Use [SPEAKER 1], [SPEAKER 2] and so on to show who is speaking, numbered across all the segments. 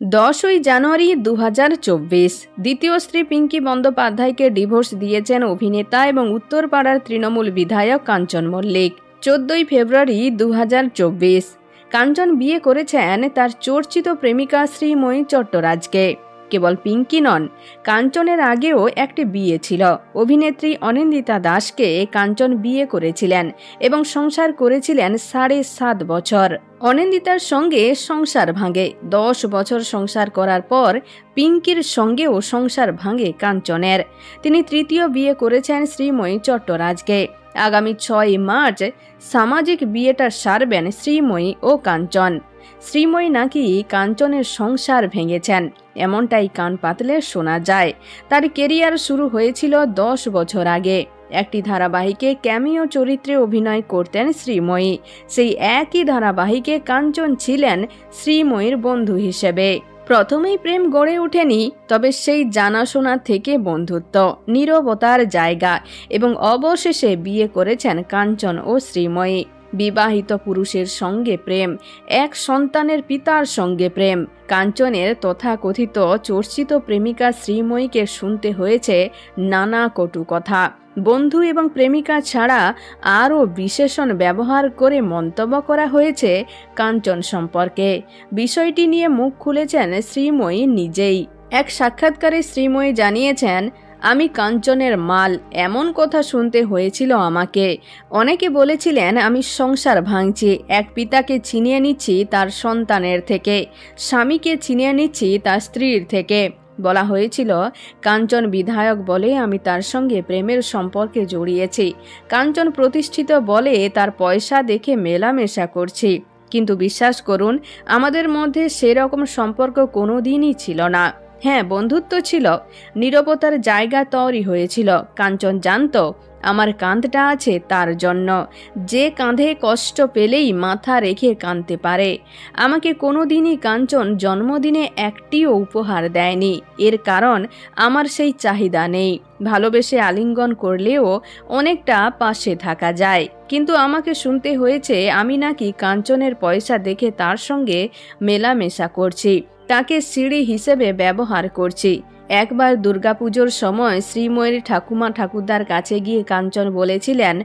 [SPEAKER 1] দশই জানুয়ারি দু হাজার চব্বিশ, দ্বিতীয় স্ত্রী পিঙ্কি বন্দ্যোপাধ্যায়কে ডিভোর্স দিয়েছেন অভিনেতা এবং উত্তরপাড়ার তৃণমূল বিধায়ক কাঞ্চন মল্লিক। চোদ্দই ফেব্রুয়ারি দু হাজার চব্বিশ, কাঞ্চন বিয়ে করেছেন তার চর্চিত প্রেমিকা শ্রীময়ী চট্টরাজকে। কেবল পিঙ্কি নন, কাঞ্চনের আগেও একটি বিয়ে ছিল। অভিনেত্রী অনিন্দিতা দাসকে কাঞ্চন বিয়ে করেছিলেন এবং সংসার করেছিলেন সাড়ে সাত বছর। অনিন্দিতার সঙ্গে সংসার ভাঙে। দশ বছর সংসার করার পর পিঙ্কির সঙ্গেও সংসার ভাঙে কাঞ্চনের। তিনি তৃতীয় বিয়ে করেছেন শ্রীময়ী চট্টরাজকে। আগামী ছয় মার্চ সামাজিক বিয়েটা সারবেন শ্রীময়ী ও কাঞ্চন। শ্রীময়ী নাকি কাঞ্চনের সংসার ভেঙেছেন, এমনটাই কান পাতলে শোনা যায়। তার কেরিয়ার শুরু হয়েছিল দশ বছর আগে। একটি ধারাবাহিকে ক্যামিও চরিত্রে অভিনয় করতেন শ্রীময়ী। সেই একই ধারাবাহিকে কাঞ্চন ছিলেন শ্রীময়ীর বন্ধু হিসেবে। প্রথমেই প্রেম গড়ে ওঠেনি, তবে সেই জানাশোনা থেকে বন্ধুত্ব, নিরবতার জায়গা এবং অবশেষে বিয়ে করেছেন কাঞ্চন ও শ্রীময়ী। বিবাহিত পুরুষের সঙ্গে প্রেম, এক সন্তানের পিতার সঙ্গে প্রেম। কাঞ্চনের তথাকথিত চর্চিত প্রেমিকা শ্রীময়ীকে শুনতে হয়েছে নানা কটু কথা। বন্ধু এবং প্রেমিকা ছাড়া আরও বিশেষণ ব্যবহার করে মন্তব্য করা হয়েছে কাঞ্চন সম্পর্কে। বিষয়টি নিয়ে মুখ খুলেছেন শ্রীময়ী নিজেই। এক সাক্ষাৎকারে শ্রীময়ী জানিয়েছেন আমি কাঞ্চনের মাল এমন কথা শুনতে হয়েছিল আমাকে। অনেকে বলেছিলেন, আমি সংসার ভাঙছি, এক পিতাকে ছিনিয়ে নিচ্ছি তার সন্তানের থেকে, স্বামীকে ছিনিয়ে নিচ্ছি তার স্ত্রীর থেকে। বলা হয়েছিল, কাঞ্চন বিধায়ক বলে আমি তার সঙ্গে প্রেমের সম্পর্কে জড়িয়েছি। কাঞ্চন প্রতিষ্ঠিত বলে তার পয়সা দেখে মেলামেশা করছি। কিন্তু বিশ্বাস করুন, আমাদের মধ্যে সেরকম সম্পর্ক কোনো দিনই ছিল না। হ্যাঁ বন্ধুত্ব ছিল। নীরবতার জায়গা তৈরি হয়েছিল। কাঞ্চন জানত, আমার কাঁধটা আছে তার জন্য। যে কাঁধে কষ্ট পেলেই মাথা রেখে কাঁদতে পারে। আমাকে কোনো দিনই কাঞ্চন জন্মদিনে একটিও উপহার দেয়নি। এর কারণ, আমার সেই চাহিদা নেই। ভালোবেসে আলিঙ্গন করলেও অনেকটা পাশে থাকা যায়। কিন্তু আমাকে শুনতে হয়েছে, আমি নাকি কাঞ্চনের পয়সা দেখে তার সঙ্গে মেলামেশা করছি। তাকে সিঁড়ি হিসেবে ব্যবহার করছি। একবার দুর্গাপুজোর সময় শ্রীময়ীর ঠাকুমা ঠাকুরদার কাছে গিয়ে কাঞ্চন বলেছিলেন,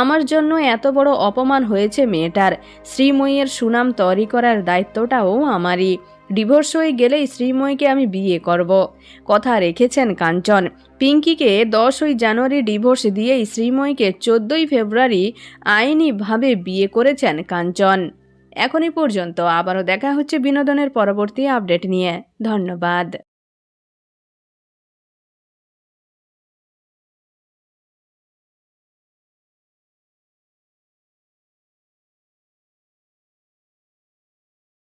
[SPEAKER 1] আমার জন্য এত বড় অপমান হয়েছে মেয়েটার। শ্রীময়ীর সুনাম তৈরি করার দায়িত্বটাও আমারই। ডিভোর্স হয়ে গেলেই শ্রীময়ীকে আমি বিয়ে করব। কথা রেখেছেন কাঞ্চন। পিঙ্কিকে দশই জানুয়ারি ডিভোর্স দিয়েই শ্রীময়ীকে চোদ্দই ফেব্রুয়ারি আইনিভাবে বিয়ে করেছেন কাঞ্চন। এখনই পর্যন্ত আবারও দেখা হচ্ছে বিনোদনের পরবর্তী আপডেট নিয়ে। ধন্যবাদ।